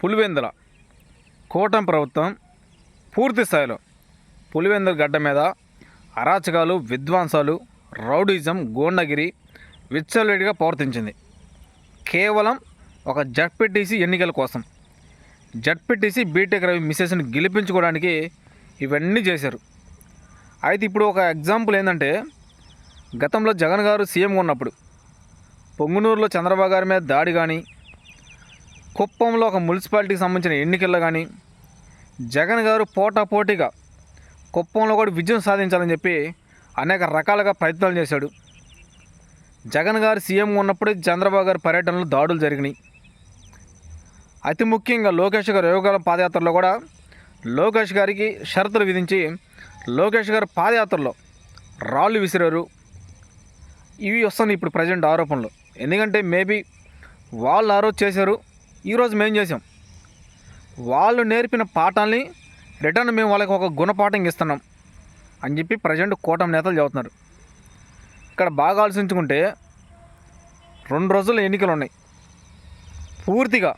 పులివెందుల కూటమి ప్రభుత్వం పూర్తి స్థాయిలో పులివెందుల గడ్డ మీద అరాచకాలు విధ్వంసాలు రౌడిజం గోండగిరి విచ్చలవిడిగా ప్రవర్తించింది. కేవలం ఒక జడ్పీటీసీ ఎన్నికల కోసం. జడ్పీటీసీ బీటెక్ రవి మిసెస్ని గెలిపించుకోవడానికి ఇవన్నీ చేశారు. అయితే ఇప్పుడు ఒక ఎగ్జాంపుల్ ఏంటంటే గతంలో జగన్ గారు సీఎం ఉన్నప్పుడు పొంగునూరులో చంద్రబాబు గారి మీద దాడి కానీ కుప్పంలో ఒక మున్సిపాలిటీకి సంబంధించిన ఎన్నికల్లో కానీ జగన్ గారు పోటాపోటీగా కుప్పంలో కూడా విజయం సాధించాలని చెప్పి అనేక రకాలుగా ప్రయత్నాలు చేశాడు. జగన్ గారు సీఎం ఉన్నప్పుడే చంద్రబాబు గారి పర్యటనలో దాడులు జరిగినాయి. అతి ముఖ్యంగా లోకేష్ గారు యోగాల పాదయాత్రలో కూడా లోకేష్ గారికి షరతులు విధించి లోకేష్ గారు పాదయాత్రలో రాళ్ళు విసిరారు. ఇవి వస్తున్నాయి ఇప్పుడు ప్రజెంట్ ఆరోపణలు. ఎందుకంటే మేబీ వాళ్ళు ఆ రోజు చేశారు ఈరోజు మేము చేసాం? వాళ్ళు నేర్పిన పాఠాలని రిటర్న్ మేము వాళ్ళకి ఒక గుణపాఠం ఇస్తున్నాం అని చెప్పి ప్రజెంట్ కూటమి నేతలు చెబుతున్నారు. ఇక్కడ బాగా ఆలోచించుకుంటే రెండు రోజులు ఎన్నికలు ఉన్నాయి. పూర్తిగా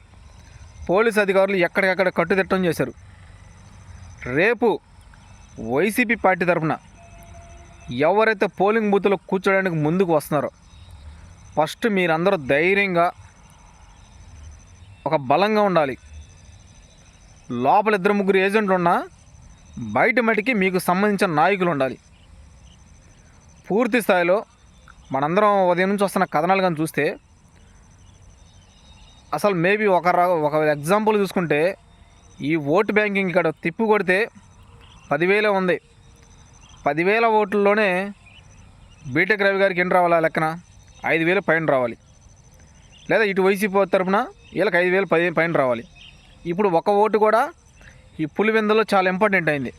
పోలీస్ అధికారులు ఎక్కడికక్కడ కట్టుదిట్టం చేశారు. రేపు వైసీపీ పార్టీ తరఫున ఎవరైతే పోలింగ్ బూత్లో కూర్చోడానికి ముందుకు వస్తున్నారో ఫస్ట్ మీరందరూ ధైర్యంగా ఒక బలంగా ఉండాలి. లోపల ఇద్దరు ముగ్గురు ఏజెంట్లు ఉన్నా బయట మటుకి మీకు సంబంధించిన నాయకులు ఉండాలి. పూర్తి స్థాయిలో మనందరం ఉదయం నుంచి వస్తున్న కథనాలు కానీ చూస్తే అసలు మేబీ ఒక ఒక ఎగ్జాంపుల్ చూసుకుంటే ఈ ఓటు బ్యాంకింగ్ ఇక్కడ తిప్పు కొడితే పదివేలే ఉంది. పదివేల ఓట్లలోనే బీటెక్ రవి గారికి ఎన్ని రావాలి లెక్కన? ఐదు వేలు పైన రావాలి. లేదా ఇటు వైసీపీ తరపున వీళ్ళకి ఐదు వేలు పది పైన రావాలి. ఇప్పుడు ఒక ఓటు కూడా ఈ పులివెందులో చాలా ఇంపార్టెంట్ అయింది.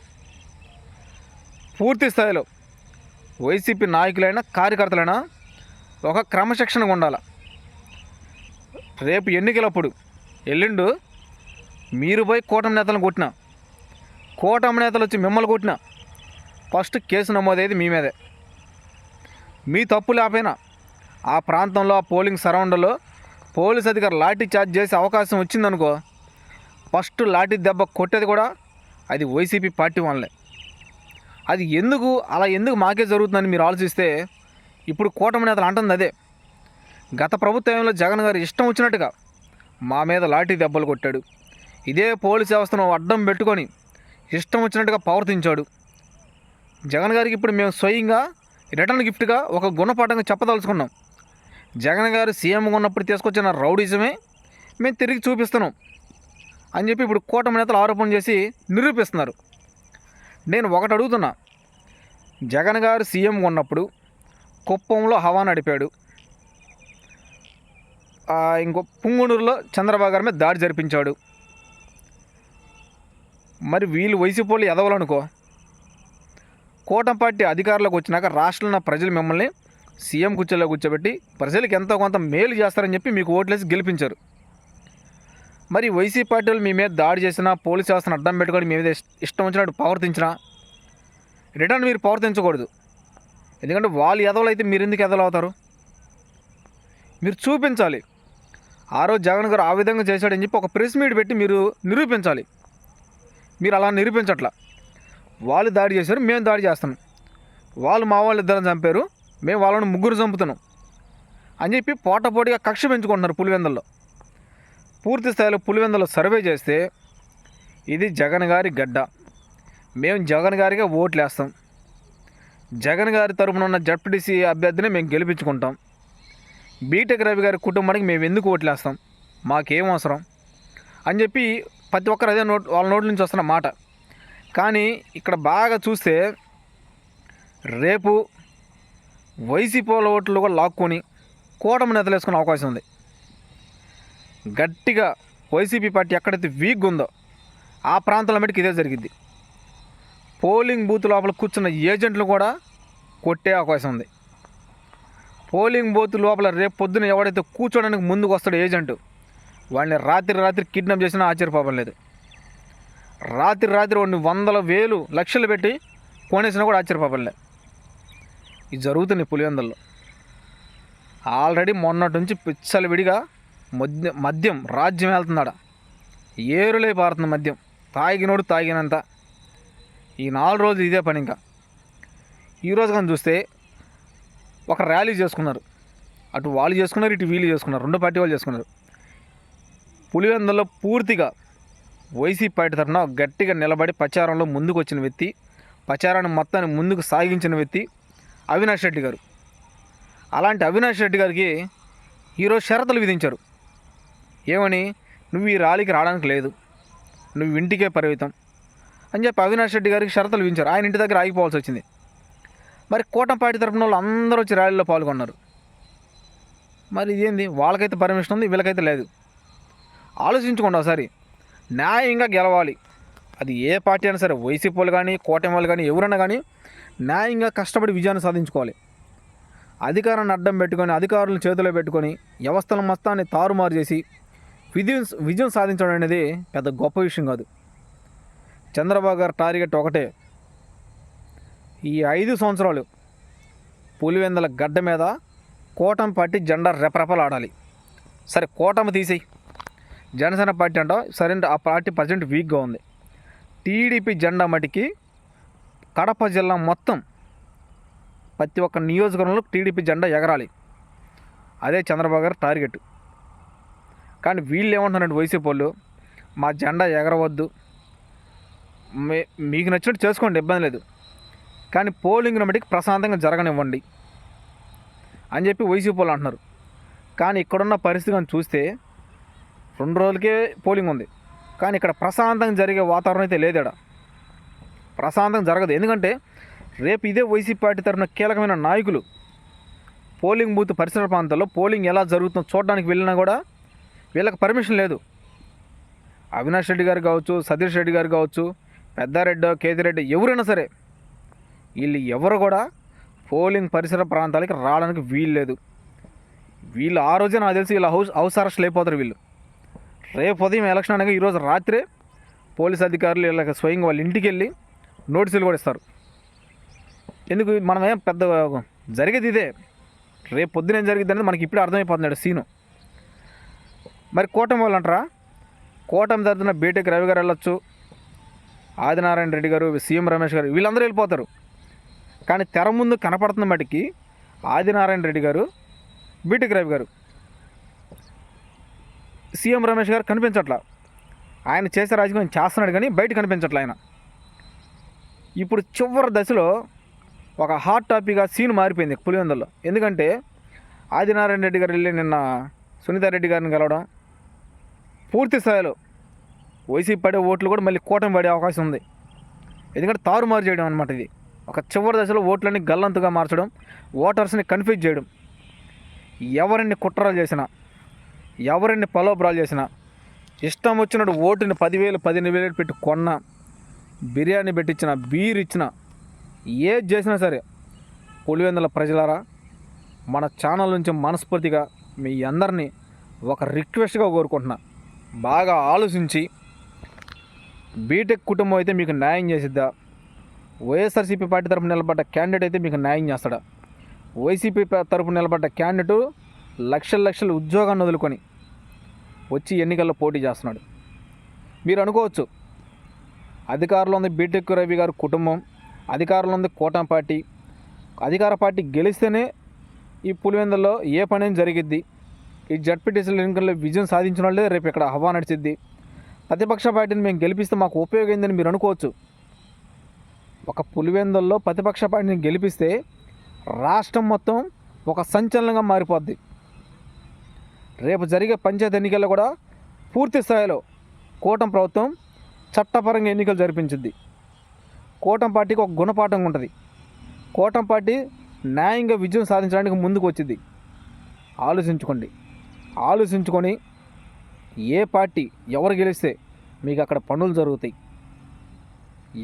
పూర్తి స్థాయిలో వైసీపీ నాయకులైనా కార్యకర్తలైనా ఒక క్రమశిక్షణగా ఉండాలి. రేపు ఎన్నికలప్పుడు ఎల్లుండు మీరు పోయి కూటమి నేతలను కొట్టిన కూటమి నేతలు వచ్చి మిమ్మల్ని కొట్టిన ఫస్ట్ కేసు నమోదేది మీ మీదే. మీ తప్పు లేకపోయినా ఆ ప్రాంతంలో ఆ పోలింగ్ సరౌండ్లో పోలీస్ అధికారులు లాఠీ చార్జ్ చేసే అవకాశం వచ్చిందనుకో ఫస్ట్ లాఠీ దెబ్బ కొట్టేది కూడా అది వైసీపీ పార్టీ వాళ్ళే. అది ఎందుకు అలా ఎందుకు మాకే జరుగుతుందని మీరు ఆలోచిస్తే ఇప్పుడు కూటమి నేతలు అంటుంది అదే. గత ప్రభుత్వంలో జగన్ గారు ఇష్టం వచ్చినట్టుగా మా మీద లాఠీ దెబ్బలు కొట్టాడు. ఇదే పోలీస్ వ్యవస్థను అడ్డం పెట్టుకొని ఇష్టం వచ్చినట్టుగా ప్రవర్తించాడు. జగన్ గారికి ఇప్పుడు మేము స్వయంగా రిటర్న్ గిఫ్ట్గా ఒక గుణపాఠంగా చెప్పదలుచుకున్నాం. జగన్ గారు సీఎం ఉన్నప్పుడు తీసుకొచ్చిన రౌడీజమే మేము తిరిగి చూపిస్తున్నాం అని చెప్పి ఇప్పుడు కూటమి నేతలు ఆరోపణ చేసి నిరూపిస్తున్నారు. నేను ఒకటి అడుగుతున్నా. జగన్ గారు సీఎం ఉన్నప్పుడు కుప్పంలో హవా నడిపాడు. ఇంకో పుంగునూరులో చంద్రబాబు గారి మీద దాడి జరిపించాడు. మరి వీళ్ళు వైసీపీ వాళ్ళు ఎదవాలనుకో కూటమి పార్టీ అధికారులకు వచ్చినాక రాష్ట్రంలో ప్రజలు మిమ్మల్ని సీఎం కూర్చోలో కూర్చోబెట్టి ప్రజలకు ఎంతో కొంత మేలు చేస్తారని చెప్పి మీకు ఓట్లేసి గెలిపించారు. మరి వైసీపీ పార్టీలు మీ మీద దాడి చేసినా పోలీస్ వ్యవస్థను అడ్డం పెట్టుకొని మీ మీద ఇష్టం వచ్చినట్టు ప్రవర్తించినా రిటర్న్ మీరు ప్రవర్తించకూడదు. ఎందుకంటే వాళ్ళు ఎదవలు అయితే మీరు ఎందుకు ఎదవలు అవుతారు? మీరు చూపించాలి. ఆ రోజు జగన్ గారు ఆ విధంగా చేశాడని చెప్పి ఒక ప్రెస్ మీట్ పెట్టి మీరు నిరూపించాలి. మీరు అలా నిరూపించట్లా. వాళ్ళు దాడి చేశారు మేము దాడి చేస్తాం వాళ్ళు మా వాళ్ళు ఇద్దరం చంపారు. మేము వాళ్ళని ముగ్గురు చంపుతున్నాం అని చెప్పి పోటపోటిగా కక్ష పెంచుకుంటున్నారు పులివెందుల్లో. పూర్తి స్థాయిలో పులివెందులో సర్వే చేస్తే ఇది జగన్ గారి గడ్డ. మేము జగన్ గారిగా ఓట్లు వేస్తాం జగన్ గారి తరపున ఉన్న జడ్పీటీసీ అభ్యర్థిని మేము గెలిపించుకుంటాం. బీటెక్ రవి గారి కుటుంబానికి మేము ఎందుకు ఓట్లు వేస్తాం మాకేం అవసరం? అని చెప్పి ప్రతి ఒక్కరు అదే నోట్ వాళ్ళ నోటి నుంచి వస్తున్న మాట. కానీ ఇక్కడ బాగా చూస్తే రేపు వైసీపీ ఓట్లు కూడా లాక్కొని కూటమి నేతలు వేసుకునే అవకాశం ఉంది. గట్టిగా వైసీపీ పార్టీ ఎక్కడైతే వీక్గా ఉందో ఆ ప్రాంతంలో మటుకు ఇదే జరిగింది పోలింగ్ బూత్ లోపల కూర్చున్న ఏజెంట్లు కూడా కొట్టే అవకాశం ఉంది. పోలింగ్ బూత్ లోపల రేపు పొద్దున ఎవడైతే కూర్చోడానికి ముందుకు వస్తాడో ఏజెంట్ వాడిని రాత్రి రాత్రి కిడ్నాప్ చేసినా ఆశ్చర్యపోవడం లేదు. రాత్రి రాత్రి వాడిని వందల వేలు లక్షలు పెట్టి కొనేసినా కూడా ఆశ్చర్యపోవడం ఇది జరుగుతుంది పులివెందుల్లో. ఆల్రెడీ మొన్నటి నుంచి పిచ్చలు విడిగా మద్య మద్యం రాజ్యం వెళ్తున్నాడ ఏరులే పారుతుంది మద్యం. తాగినోడు తాగినంత. ఈ నాలుగు రోజులు ఇదే పని ఇంకా. ఈరోజు కానీ చూస్తే ఒక ర్యాలీ చేసుకున్నారు. అటు వాళ్ళు చేసుకున్నారు ఇటు వీళ్ళు చేసుకున్నారు. రెండు పార్టీ వాళ్ళు చేసుకున్నారు. పులివెందులో పూర్తిగా వైసీపీ పార్టీ తరఫున గట్టిగా నిలబడి ప్రచారంలో ముందుకు వచ్చిన వ్యక్తి ప్రచారాన్ని మొత్తాన్ని ముందుకు సాగించిన వ్యక్తి అవినాష్ రెడ్డి గారు. అలాంటి అవినాష్ రెడ్డి గారికి ఈరోజు షరతులు విధించారు. ఏమని? నువ్వు ఈ ర్యాలీకి రావడానికి లేదు. నువ్వు ఇంటికే పరిమితం అని చెప్పి అవినాష్ రెడ్డి గారికి షరతులు విధించారు. ఆయన ఇంటి దగ్గర ఆగిపోవాల్సి వచ్చింది. మరి కూటంపాటి తరపున తరఫున వాళ్ళు అందరూ వచ్చి ర్యాలీలో పాల్గొన్నారు. మరి ఇదేంది? వాళ్ళకైతే పర్మిషన్ ఉంది వీళ్ళకైతే లేదు. ఆలోచించుకోండి ఒకసారి. న్యాయంగా గెలవాలి. అది ఏ పార్టీ అయినా సరే వైసీపీ వాళ్ళు కానీ కూటమి వాళ్ళు కానీ ఎవరైనా కానీ న్యాయంగా కష్టపడి విజయాన్ని సాధించుకోవాలి. అధికారాన్ని అడ్డం పెట్టుకొని అధికారులను చేతిలో పెట్టుకొని వ్యవస్థల మొత్తాన్ని తారుమారు చేసి విజయం విజయం సాధించడం అనేది పెద్ద గొప్ప విషయం కాదు. చంద్రబాబు గారి టార్గెట్ ఒకటే. ఈ ఐదు సంవత్సరాలు పులివెందల గడ్డ మీద కోటం పార్టీ జెండా రెపరెపలాడాలి. సరే కూటమి తీసేయి. జనసేన పార్టీ అంటావు? సరే ఆ పార్టీ ప్రజెంట్ వీక్గా ఉంది. టీడీపీ జెండా మటుకి కడప జిల్లా మొత్తం ప్రతి ఒక్క నియోజకవర్గంలో టీడీపీ జెండా ఎగరాలి. అదే చంద్రబాబు గారి టార్గెట్. కానీ వీళ్ళు ఏమంటున్నారంటే వైసీపీ వాళ్ళు? మా జెండా ఎగరవద్దు. మే మీకు నచ్చినట్టు చేసుకోండి ఇబ్బంది లేదు. కానీ పోలింగ్ను బట్టి ప్రశాంతంగా జరగనివ్వండి అని చెప్పి వైసీపీ వాళ్ళు అంటున్నారు. కానీ ఇక్కడున్న పరిస్థితి కానీ చూస్తే రెండు రోజులకే పోలింగ్ ఉంది. కానీ ఇక్కడ ప్రశాంతంగా జరిగే వాతావరణం అయితే లేదు ప్రశాంతం ప్రశాంతంగా జరగదు. ఎందుకంటే రేపు ఇదే వైసీపీ పార్టీ తరఫున కీలకమైన నాయకులు పోలింగ్ బూత్ పరిసర ప్రాంతాల్లో పోలింగ్ ఎలా జరుగుతుందో చూడడానికి వెళ్ళినా కూడా వీళ్ళకి పర్మిషన్ లేదు. అవినాష్ రెడ్డి గారు కావచ్చు సతీష్ రెడ్డి గారు కావచ్చు పెద్దారెడ్డి కేతిరెడ్డి ఎవరైనా సరే వీళ్ళు ఎవరు కూడా పోలింగ్ పరిసర ప్రాంతాలకి రావడానికి వీలు లేదు. వీళ్ళు ఆ రోజే నాకు తెలిసి వీళ్ళు హౌస్ హౌస్ అరెస్ట్లు అయిపోతారు వీళ్ళు. రేపు ఉదయం ఎలక్షన్ అనగా ఈరోజు రాత్రే పోలీస్ అధికారులు వీళ్ళకి స్వయంగా వాళ్ళ ఇంటికి వెళ్ళి నోటీసులు కూడా ఇస్తారు. ఎందుకు? మనమేం పెద్ద జరిగేది ఇదే. రేపు పొద్దున ఏం జరిగింది అనేది మనకి ఇప్పుడే అర్థమైపోతున్నాడు సీను. మరి కూటమి వాళ్ళు అంటారా? కూటమి తరఫున బీటెక్ రవి గారు వెళ్ళొచ్చు. ఆదినారాయణ రెడ్డి గారు సీఎం రమేష్ గారు వీళ్ళందరూ వెళ్ళిపోతారు. కానీ తెర ముందు కనపడుతున్న మటుకి ఆదినారాయణ రెడ్డి గారు బీటెక్ రవి గారు సీఎం రమేష్ గారు కనిపించట్లా. ఆయన చేసే రాజకీయం చేస్తున్నాడు కానీ బయట కనిపించట్లే ఆయన. ఇప్పుడు చివరి దశలో ఒక హాట్ టాపిక్గా సీన్ మారిపోయింది పులివెందుల్లో. ఎందుకంటే ఆదినారాయణ రెడ్డి గారు వెళ్ళి నిన్న సునీతారెడ్డి గారిని కలవడం పూర్తి స్థాయిలో వైసీపీ పడే ఓట్లు కూడా మళ్ళీ కూటమి పడే అవకాశం ఉంది. ఎందుకంటే తారుమారు చేయడం అనమాట ఇది. ఒక చివరి దశలో ఓట్లన్నీ గల్లంతుగా మార్చడం ఓటర్స్ని కన్ఫ్యూజ్ చేయడం ఎవరిని కుట్రలు చేసినా ఎవరిని పలోపరాలు చేసినా ఇష్టం వచ్చినట్టు ఓటుని పదివేలు పదిహేను వేలు పెట్టి కొన్నా బిర్యానీ పెట్టించిన బీర్ ఇచ్చిన ఏది చేసినా సరే పులివెందుల ప్రజలారా మన ఛానల్ నుంచి మనస్ఫూర్తిగా మీ అందరినీ ఒక రిక్వెస్ట్గా కోరుకుంటున్నా. బాగా ఆలోచించి బీటెక్ కుటుంబం అయితే మీకు న్యాయం చేసిద్దా? వైఎస్ఆర్సీపీ పార్టీ తరపున నిలబడ్డ క్యాండిడేట్ అయితే మీకు న్యాయం చేస్తాడా? వైసీపీ తరపు నిలబడ్డ క్యాండిడేటు లక్షల లక్షల ఉద్యోగాన్ని వదులుకొని వచ్చి ఎన్నికల్లో పోటీ చేస్తున్నాడు. మీరు అనుకోవచ్చు అధికారంలో ఉంది బీటెక్ రవి గారి కుటుంబం అధికారంలో ఉంది కూటమి పార్టీ. అధికార పార్టీ గెలిస్తేనే ఈ పులివెందుల్లో ఏ పని జరిగిద్ది? ఈ జడ్పీటీసీల ఎన్నికల్లో విజయం సాధించిన వాళ్ళే రేపు ఇక్కడ హవా నడిచిద్ది. ప్రతిపక్ష పార్టీని మేము గెలిపిస్తే మాకు ఉపయోగమైందని మీరు అనుకోవచ్చు. ఒక పులివెందుల్లో ప్రతిపక్ష పార్టీని గెలిపిస్తే రాష్ట్రం మొత్తం ఒక సంచలనంగా మారిపోద్ది. రేపు జరిగే పంచాయతీ ఎన్నికల్లో కూడా పూర్తి స్థాయిలో కూటమి ప్రభుత్వం చట్టపరంగా ఎన్నికలు జరిపించింది కూటమి పార్టీకి ఒక గుణపాఠం ఉంటుంది. కూటమి పార్టీ న్యాయంగా విజయం సాధించడానికి ముందుకు వచ్చింది ఆలోచించుకోండి. ఆలోచించుకొని ఏ పార్టీ ఎవరు గెలిస్తే మీకు అక్కడ పనులు జరుగుతాయి.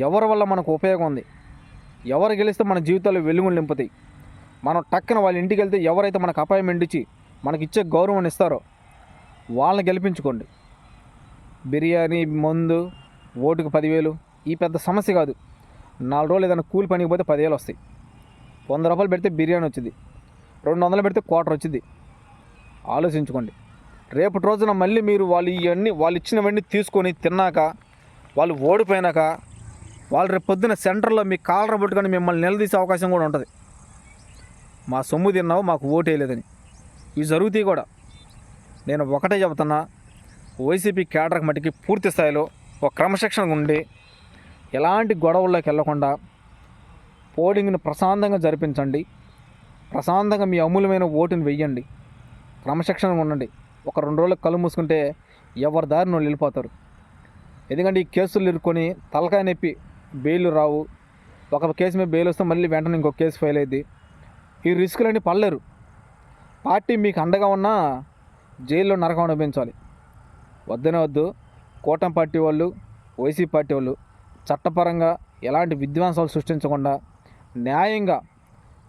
ఎవరి వల్ల మనకు ఉపయోగం ఉంది? ఎవరు గెలిస్తే మన జీవితాల్లో వెలుగులు నింపుతాయి? మనం టక్కన వాళ్ళ ఇంటికి వెళ్తే ఎవరైతే మనకు అపాయింట్మెంట్ ఇచ్చి మనకి ఇచ్చే గౌరవం ఇస్తారో వాళ్ళని గెలిపించుకోండి. బిర్యానీ మందు ఓటుకు పదివేలు ఈ పెద్ద సమస్య కాదు. నాలుగు రోజులు ఏదైనా కూలి పనికి పోతే పదివేలు వస్తాయి. వంద రూపాయలు పెడితే బిర్యానీ వచ్చింది. రెండు వందలు పెడితే క్వార్టర్ వచ్చింది. ఆలోచించుకోండి. రేపటి రోజున మళ్ళీ మీరు వాళ్ళు ఇవన్నీ వాళ్ళు ఇచ్చినవన్నీ తీసుకొని తిన్నాక వాళ్ళు ఓడిపోయినాక వాళ్ళు రేపు పొద్దున సెంటర్లో మీ కాలర పట్టుకొని మిమ్మల్ని నిలదీసే అవకాశం కూడా ఉంటుంది. మా సొమ్ము తిన్నావు మాకు ఓటు వేయలేదని. ఇవి జరుగుతాయి కూడా. నేను ఒకటే చెబుతున్నా వైసీపీ కేడర్కి మటుకి పూర్తి స్థాయిలో ఒక క్రమశిక్షణ ఉండి ఎలాంటి గొడవల్లోకి వెళ్ళకుండా పోలింగ్ను ప్రశాంతంగా జరిపించండి. ప్రశాంతంగా మీ అమూల్యమైన ఓటుని వెయ్యండి. క్రమశిక్షణగా ఉండండి. ఒక రెండు రోజులకు కళ్ళు మూసుకుంటే ఎవరి దారిని వాళ్ళు వెళ్ళిపోతారు. ఎందుకంటే ఈ కేసులు ఇరుక్కొని తలకాయ నొప్పి బెయిల్ రావు. ఒక కేసు మీద బెయిల్ వస్తే మళ్ళీ వెంటనే ఇంకో కేసు ఫైల్ అయింది ఈ రిస్కులన్నీ పడలేరు. పార్టీ మీకు అండగా ఉన్నా జైల్లో నరకం అనిపించాలి. వద్దనే వద్దు. కూటమి పార్టీ వాళ్ళు వైసీ పార్టీ వాళ్ళు చట్టపరంగా ఎలాంటి విధ్వంసాలు సృష్టించకుండా న్యాయంగా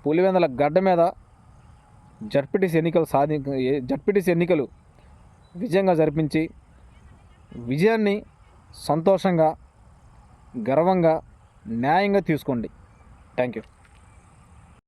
పులివెందల గడ్డ మీద జడ్పీటీసీ ఎన్నికలు సాధి జడ్పీటీసీ ఎన్నికలు విజయంగా జరిపించి విజయాన్ని సంతోషంగా గర్వంగా న్యాయంగా తీసుకోండి. Thank you.